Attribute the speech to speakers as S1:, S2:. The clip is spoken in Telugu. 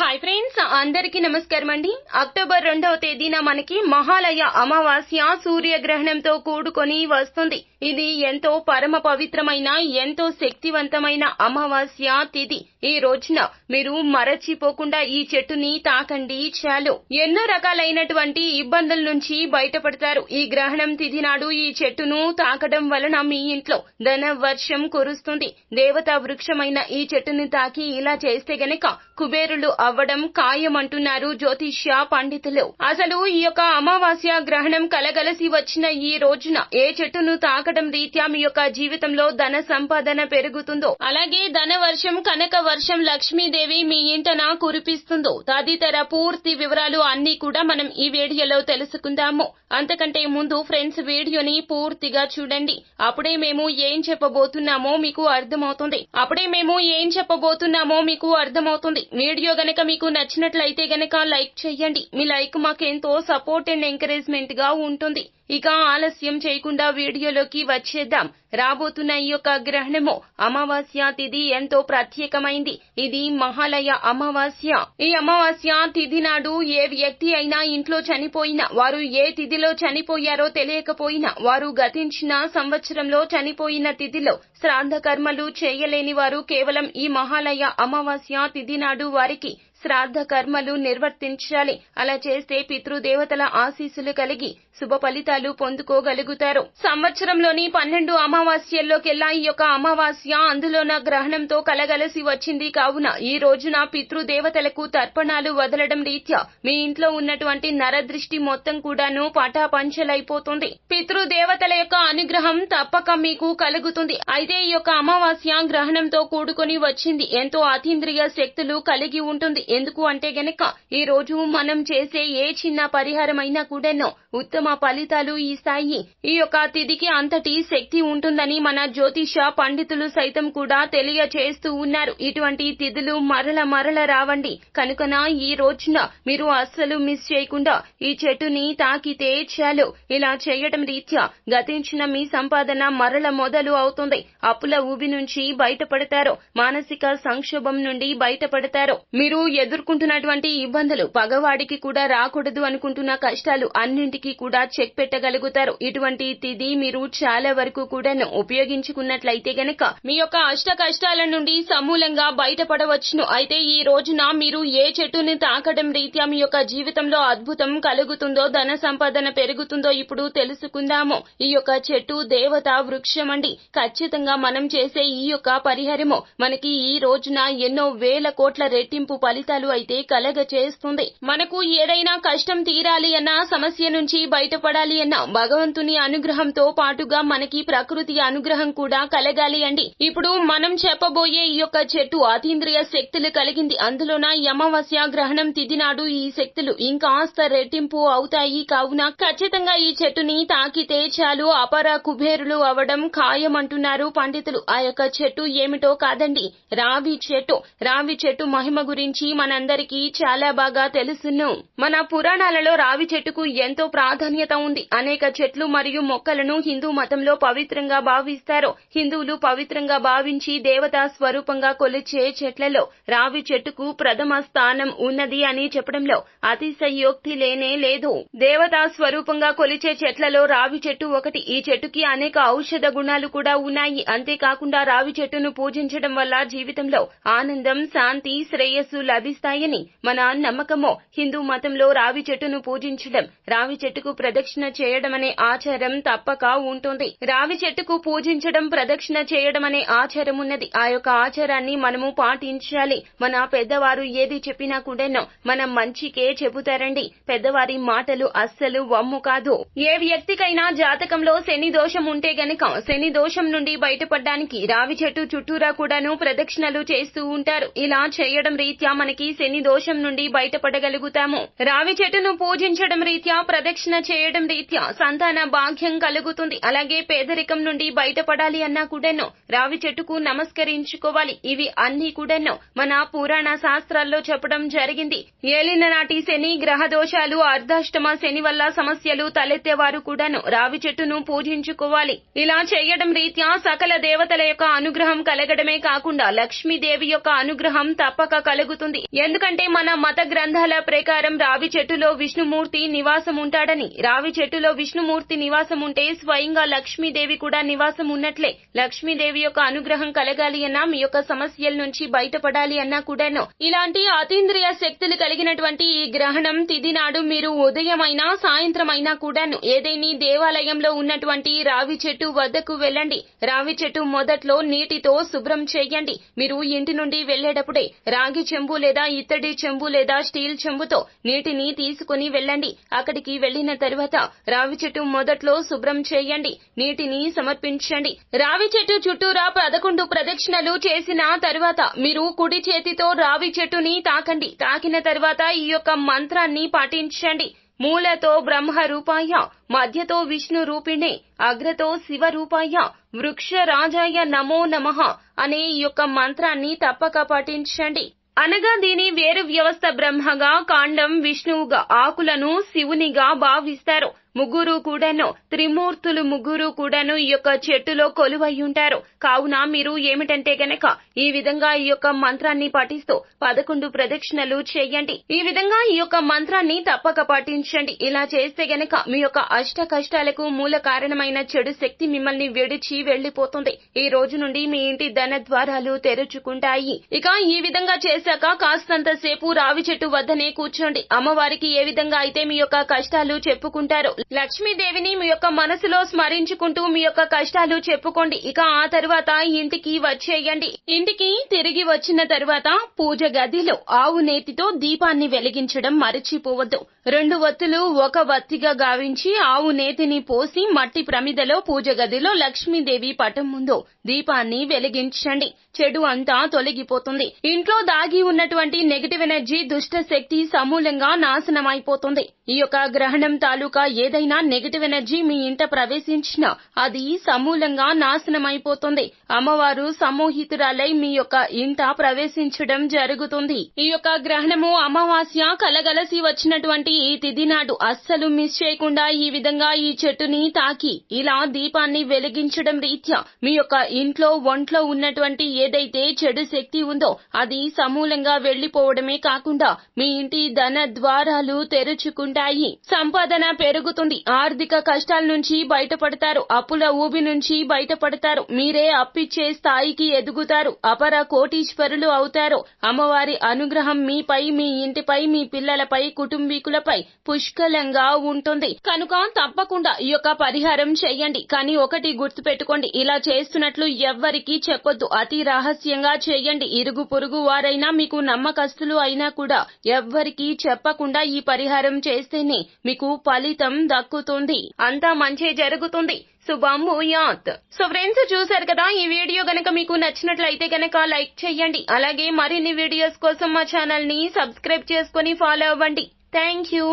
S1: హాయ్ ఫ్రెండ్స్ అందరికీ నమస్కారం అండి. అక్టోబర్ రెండవ తేదీన మనకి మహాలయ అమావాస్య సూర్యగ్రహణంతో కూడుకొని వస్తుంది. ఇది ఎంతో పరమ పవిత్రమైన ఎంతో శక్తివంతమైన అమావాస్య తిథి ఈ రోజున మీరు మరచిపోకుండా ఈ చెట్టుని తాకండి చాలు. ఎన్నో రకాలైనటువంటి ఇబ్బందుల నుంచి బయటపడతారు. ఈ గ్రహణం తిథి నాడు ఈ చెట్టును తాకడం వలన మీ ఇంట్లో ధన వర్షం కురుస్తుంది. దేవతా వృక్షమైన ఈ చెట్టుని తాకి ఇలా చేస్తే గనక కుబేరులు అవ్వడం ఖాయమంటున్నారు జ్యోతిష్య పండితులు. అసలు ఈ యొక్క అమావాస్య గ్రహణం కలగలసి వచ్చిన ఈ రోజున ఏ చెట్టును తాక తాకడం రీత్యా మీ యొక్క జీవితంలో ధన సంపాదన పెరుగుతుందో అలాగే ధన వర్షం కనక వర్షం లక్ష్మీదేవి మీ ఇంటన కురిపిస్తుందో తదితర పూర్తి వివరాలు అన్ని కూడా మనం ఈ వీడియోలో తెలుసుకుందాము. అంతకంటే ముందు ఫ్రెండ్స్ వీడియోని పూర్తిగా చూడండి. అప్పుడే మేము ఏం చెప్పబోతున్నామో మీకు అర్థమవుతుంది. అప్పుడే మేము ఏం చెప్పబోతున్నామో మీకు అర్థమవుతుంది. వీడియో గనక మీకు నచ్చినట్లయితే గనక లైక్ చేయండి. మీ లైక్ మాకెంతో సపోర్ట్ అండ్ ఎంకరేజ్మెంట్గా ఉంటుంది. ఇక ఆలస్యం చేయకుండా వీడియోలోకి వచ్చేద్దాం. రాబోతున్న ఈ యొక్క గ్రహణము అమావాస్య తిథి ఎంతో ప్రత్యేకమైంది. ఇది మహాలయ అమావాస్య. ఈ అమావాస్య తిథి నాడు ఏ వ్యక్తి అయినా ఇంట్లో చనిపోయినా వారు ఏ తిథిలో చనిపోయారో తెలియకపోయినా వారు గతించిన సంవత్సరంలో చనిపోయిన తిథిలో శ్రాద్ధ కర్మలు చేయలేని వారు కేవలం ఈ మహాలయ అమావాస్య తిథి నాడు వారికి శ్రాద్ధ కర్మలు నిర్వర్తించాలి. అలా చేస్తే పితృదేవతల ఆశీస్సులు కలిగి శుభ ఫలితాలు పొందుకోగలుగుతారు. సంవత్సరంలోని పన్నెండు అమావాస్యల్లోకెల్లా ఈ యొక్క అమావాస్య అందులోన గ్రహణంతో కలగలసి వచ్చింది కావున ఈ రోజున పితృదేవతలకు తర్పణాలు వదలడం రీత్యా మీ ఇంట్లో ఉన్నటువంటి నరదృష్టి మొత్తం కూడాను పటాపంచలైపోతుంది. పితృదేవతల యొక్క అనుగ్రహం తప్పక మీకు కలుగుతుంది. అయితే ఈ యొక్క అమావాస్య గ్రహణంతో కూడుకొని వచ్చింది. ఎంతో అతీంద్రియ శక్తులు కలిగి ఉంటుంది. ఎందుకు అంటే గనక ఈ రోజు మనం చేసే ఏ చిన్న పరిహారమైనా కూడాను ఉత్తమ ఫలితాలు ఇస్తాయి. ఈ యొక్క తిథికి అంతటి శక్తి ఉంటుందని మన జ్యోతిష పండితులు సైతం కూడా తెలియచేస్తూ ఉన్నారు. ఇటువంటి తిథులు మరల మరల రావండి. కనుకన ఈ రోజున మీరు అస్సలు మిస్ చేయకుండా ఈ చెట్టుని తాకితే చాలు. ఇలా చేయటం రీత్యా గతించిన మీ సంపాదన మరల మొదలు అవుతుంది. అప్పుల ఊబి నుంచి బయటపడతారు. మానసిక సంక్షోభం నుండి బయటపడతారు. మీరు ఎదుర్కొంటున్నటువంటి ఇబ్బందులు పగవాడికి కూడా రాకూడదు అనుకుంటున్న కష్టాలు అన్నింటికీ కూడా చెక్ పెట్టగలుగుతారు. ఇటువంటి తిది మీరు చాలా వరకు కూడాను ఉపయోగించుకున్నట్లయితే గనక మీ యొక్క అష్ట కష్టాల నుండి సమూలంగా బయటపడవచ్చును. అయితే ఈ రోజున మీరు ఏ చెట్టుని తాకడం రీత్యా మీ యొక్క జీవితంలో అద్భుతం కలుగుతుందో ధన సంపాదన పెరుగుతుందో ఇప్పుడు తెలుసుకుందాము. ఈ యొక్క చెట్టు దేవత వృక్షం అండి ఖచ్చితంగా మనం చేసే ఈ యొక్క పరిహారము మనకి ఈ రోజున ఎన్నో వేల కోట్ల రెట్టింపు జీవితాలు అయితే కలగ చేస్తుంది మనకు ఏదైనా కష్టం తీరాలి అన్న సమస్య నుంచి బయటపడాలి అన్న భగవంతుని అనుగ్రహంతో పాటుగా మనకి ప్రకృతి అనుగ్రహం కూడా కలగాలి అండి. ఇప్పుడు మనం చెప్పబోయే ఈ యొక్క చెట్టు అతీంద్రియ శక్తులు కలిగింది. అందులోన ఈ అమావాస్య గ్రహణం తిథి నాడు ఈ శక్తులు ఇంకాస్త రెట్టింపు అవుతాయి. కావున ఖచ్చితంగా ఈ చెట్టుని తాకితే చాలు అపర కుబేరులు అవడం ఖాయమంటున్నారు పండితులు. ఆ యొక్క చెట్టు ఏమిటో కాదండి రావి చెట్టు. రావి చెట్టు మహిమ గురించి మనందరికీ చాలా బాగా తెలుసును. మన పురాణాలలో రావి చెట్టుకు ఎంతో ప్రాధాన్యత ఉంది. అనేక చెట్లు మరియు మొక్కలను హిందూ మతంలో పవిత్రంగా భావిస్తారు. హిందువులు పవిత్రంగా భావించి దేవతా స్వరూపంగా కొలిచే చెట్లలో రావి చెట్టుకు ప్రథమ స్థానం ఉన్నది అని చెప్పడంలో అతిశయోక్తి లేనే లేదు. దేవతా స్వరూపంగా కొలిచే చెట్లలో రావి చెట్టు ఒకటి. ఈ చెట్టుకి అనేక ఔషధ గుణాలు కూడా ఉన్నాయి. అంతేకాకుండా రావి చెట్టును పూజించడం వల్ల జీవితంలో ఆనందం శాంతి శ్రేయస్సు లభిస్తాయని మన నమ్మకమో. హిందూ మతంలో రావి చెట్టును పూజించడం రావి చెట్టుకు ప్రదక్షిణ చేయడం అనే ఆచారం తప్పక ఉంటుంది. రావి చెట్టుకు పూజించడం ప్రదక్షిణ చేయడం అనే ఆచారం ఉన్నది ఆ యొక్క ఆచారాన్ని మనము పాటించాలి. మన పెద్దవారు ఏది చెప్పినా కూడానో మనం మంచికే చెబుతారండి. పెద్దవారి మాటలు అస్సలు వమ్ము కాదు. ఏ వ్యక్తికైనా జాతకంలో శని దోషం ఉంటే గనక శని దోషం నుండి బయటపడడానికి రావి చెట్టు చుట్టూరా కూడాను ప్రదక్షిణలు చేస్తూ ఉంటారు. ఇలా చేయడం రీత్యా మనకి శని దోషం నుండి బయటపడగలుగుతాము. రావి చెట్టును పూజించడం రీత్యా ప్రదక్షిణ చేయడం రీత్యా సంతాన భాగ్యం కలుగుతుంది. అలాగే పేదరికం నుండి బయటపడాలి అన్నా కూడాను రావి చెట్టుకు నమస్కరించుకోవాలి. ఇవి అన్ని కూడాను మన పురాణ శాస్త్రాల్లో చెప్పడం జరిగింది. ఏలిన నాటి శని గ్రహ దోషాలు అర్ధాష్టమ శని వల్ల సమస్యలు తలెత్తేవారు కూడాను రావి చెట్టును పూజించుకోవాలి. ఇలా చేయడం రీత్యా సకల దేవతల యొక్క అనుగ్రహం కలగడమే కాకుండా లక్ష్మీదేవి యొక్క అనుగ్రహం తప్పక కలుగుతుంది. ఎందుకంటే మన మత గ్రంథాల ప్రకారం రావి చెట్టులో విష్ణుమూర్తి నివాసం ఉంటాడని. రావి చెట్టులో విష్ణుమూర్తి నివాసం ఉంటే స్వయంగా లక్ష్మీదేవి కూడా నివాసం ఉన్నట్లే. లక్ష్మీదేవి యొక్క అనుగ్రహం కలగాలి అన్నా మీ యొక్క సమస్యల నుంచి బయటపడాలి అన్నా కూడాను. ఇలాంటి అతీంద్రియ శక్తులు కలిగినటువంటి ఈ గ్రహణం తిది నాడు మీరు ఉదయమైనా సాయంత్రమైనా కూడాను. ఏదైనా దేవాలయంలో ఉన్నటువంటి రావి చెట్టు వద్దకు వెళ్ళండి. రావి చెట్టు మొదట్లో నీటితో శుభ్రం చేయండి. మీరు ఇంటి నుండి వెళ్ళేటప్పుడే రాగి చెంబు లేదా ఇత్తడి చెంబు లేదా స్టీల్ చెంబుతో నీటిని తీసుకుని వెళ్ళండి. అక్కడికి వెళ్ళిన తరువాత రావి చెట్టు మొదట్లో శుభ్రం చేయండి. నీటిని సమర్పించండి. రావి చెట్టు చుట్టూరా పదకొండు ప్రదక్షిణలు చేసిన తరువాత మీరు కుడి చేతితో రావి చెట్టుని తాకండి. తాకిన తరువాత ఈ యొక్క మంత్రాన్ని పాటించండి. మూలతో బ్రహ్మ రూపాయ మధ్యతో విష్ణు రూపిణే అగ్రతో శివ రూపాయ వృక్ష రాజాయ నమో నమః అనే ఈ యొక్క మంత్రాన్ని తప్పక పాటించండి. అనగా దీని వేరు వ్యవస్థ బ్రహ్మగా కాండం విష్ణువుగా ఆకులను శివునిగా భావిస్తారు. ముగ్గురు కూడాను త్రిమూర్తులు ముగ్గురు కూడాను ఈ యొక్క చెట్టులో కొలువై ఉంటారు కావున మీరు ఏమిటంటే గనక ఈ విధంగా ఈ యొక్క మంత్రాన్ని పఠిస్తూ పదకొండు ప్రదక్షిణలు చేయండి. ఈ విధంగా ఈ యొక్క మంత్రాన్ని తప్పక పాటించండి ఇలా చేస్తే గనక మీ యొక్క అష్ట కష్టాలకు మూల కారణమైన చెడు శక్తి మిమ్మల్ని విడిచి వెళ్ళిపోతుంది ఈ రోజు నుండి మీ ఇంటి ధన ద్వారాలు తెరుచుకుంటాయి. ఇక ఈ విధంగా చేశాక కాస్తంత సేపు రావి చెట్టు వద్దనే కూర్చోండి. అమ్మవారికి ఏ విధంగా అయితే మీ యొక్క కష్టాలు చెప్పుకుంటారు లక్ష్మీదేవిని మీ యొక్క మనసులో స్మరించుకుంటూ మీ యొక్క కష్టాలు చెప్పుకోండి. ఇక ఆ తరువాత ఇంటికి వచ్చేయండి. ఇంటికి తిరిగి వచ్చిన తరువాత పూజ గదిలో ఆవు నేతితో దీపాన్ని వెలిగించడం మరచిపోవద్దు. రెండు వత్తులు ఒక వత్తిగా గావించి ఆవు నేతిని పోసి మట్టి ప్రమిదలో పూజ గదిలో లక్ష్మీదేవి పటం ముందు దీపాన్ని వెలిగించండి. చెడు అంతా తొలగిపోతుంది. ఇంట్లో దాగి ఉన్నటువంటి నెగటివ్ ఎనర్జీ దుష్ట శక్తి సమూలంగా నాశనమైపోతుంది. ఈ యొక్క గ్రహణం తాలూకా ఏదైనా నెగటివ్ ఎనర్జీ మీ ఇంట ప్రవేశించినా అది సమూలంగా నాశనమైపోతుంది. అమ్మవారు సమూహితురాలై మీ యొక్క ఇంట ప్రవేశించడం జరుగుతుంది. ఈ యొక్క గ్రహణము అమావాస్య కలగలసి వచ్చినటువంటి ఈ తిథి నాడు అస్సలు మిస్ చేయకుండా ఈ విధంగా ఈ చెట్టుని తాకి ఇలా దీపాన్ని వెలిగించడం రీత్యా మీ యొక్క ఇంట్లో ఒంట్లో ఉన్నటువంటి ఏదైతే చెడు శక్తి ఉందో అది సమూలంగా వెళ్ళిపోవడమే కాకుండా మీ ఇంటి ధన ద్వారాలు తెరుచుకుంటాయి. సంపాదన పెరుగుతుంది. ఆర్థిక కష్టాల నుంచి బయటపడతారు. అప్పుల ఊబి నుంచి బయటపడతారు. మీరే అప్పిచ్చే స్థాయికి ఎదుగుతారు. అపర కోటీశ్వరులు అవుతారు. అమ్మవారి అనుగ్రహం మీపై మీ ఇంటిపై మీ పిల్లలపై కుటుంబీకులపై పుష్కలంగా ఉంటుంది. కనుక తప్పకుండా ఈ యొక్క పరిహారం చేయండి. కానీ ఒకటి గుర్తుపెట్టుకోండి. ఇలా చేస్తున్నట్లు ఎవ్వరికీ చెప్పొద్దు. అతి రహస్యంగా చేయండి. ఇరుగు పొరుగు వారైనా మీకు నమ్మకస్తులు అయినా కూడా ఎవ్వరికీ చెప్పకుండా ఈ పరిహారం చేస్తేనే మీకు ఫలితం దక్కుతుంది. అంతా మంచి జరుగుతుంది. శుభం సో ఫ్రెండ్స్ చూసారు కదా ఈ వీడియో గనక మీకు నచ్చినట్లయితే గనక లైక్ చేయండి. అలాగే మరిన్ని వీడియోస్ కోసం మా ఛానల్ని సబ్స్క్రైబ్ చేసుకుని ఫాలో అవ్వండి. Thank you.